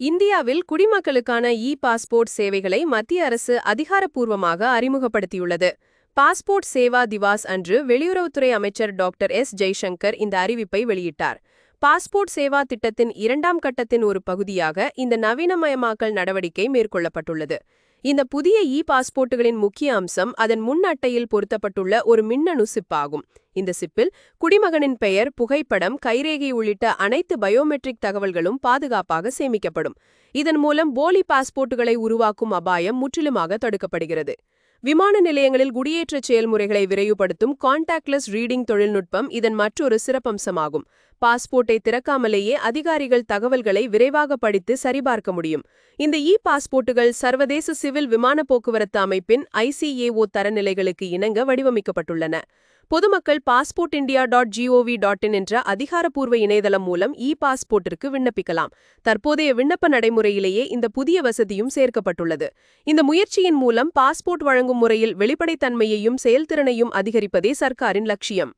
இந்தியாவில் குடிமக்களுக்கான இ பாஸ்போர்ட் சேவைகளை மத்திய அரசு அதிகாரப்பூர்வமாக அறிமுகப்படுத்தியுள்ளது. பாஸ்போர்ட் சேவா திவாஸ் அன்று வெளியுறவுத்துறை அமைச்சர் டாக்டர் எஸ். ஜெய்சங்கர் இந்த அறிவிப்பை வெளியிட்டார். பாஸ்போர்ட் சேவா திட்டத்தின் இரண்டாம் கட்டத்தின் ஒரு பகுதியாக இந்த நவீனமயமாக்கல் நடவடிக்கை மேற்கொள்ளப்பட்டுள்ளது. இந்த புதிய இ பாஸ்போர்ட்டுகளின் முக்கிய அம்சம் அதன் முன் அட்டையில் பொருத்தப்பட்டுள்ள ஒரு மின்னணு சிப் ஆகும் இந்த சிப்பில் குடிமகனின் பெயர் புகைப்படம் கைரேகை உள்ளிட்ட அனைத்து பயோமெட்ரிக் தகவல்களும் பாதுகாப்பாக சேமிக்கப்படும். இதன் மூலம் போலி பாஸ்போர்ட்டுகளை உருவாக்கும் அபாயம் முற்றிலுமாக தடுக்கப்படுகிறது. விமான நிலையங்களில் குடியேற்ற செயல்முறைகளை விரைவுபடுத்தும் கான்டாக்ட்லெஸ் ரீடிங் தொழில்நுட்பம் இதன் மற்றொரு சிறப்பம்சமாகும். பாஸ்போர்ட்டை திறக்காமலேயே அதிகாரிகள் தகவல்களை விரைவாக படித்து சரிபார்க்க முடியும். இந்த இ பாஸ்போர்ட்டுகள் சர்வதேச சிவில் விமான போக்குவரத்து அமைப்பின் ஐசிஏஓ தரநிலைகளுக்கு இணங்க வடிவமைக்கப்பட்டுள்ளன. பொதுமக்கள் passport India dot gov dot in என்ற அதிகாரப்பூர்வ இணையதளம் மூலம் இ பாஸ்போர்ட்டிற்கு விண்ணப்பிக்கலாம். தற்போதைய விண்ணப்ப நடைமுறையிலேயே இந்த புதிய வசதியும் சேர்க்கப்பட்டுள்ளது. இந்த முயற்சியின் மூலம் பாஸ்போர்ட் வழங்கும் முறையில் வெளிப்படைத்தன்மையையும் செயல்திறனையும் அதிகரிப்பதே சர்க்காரின் லட்சியம்.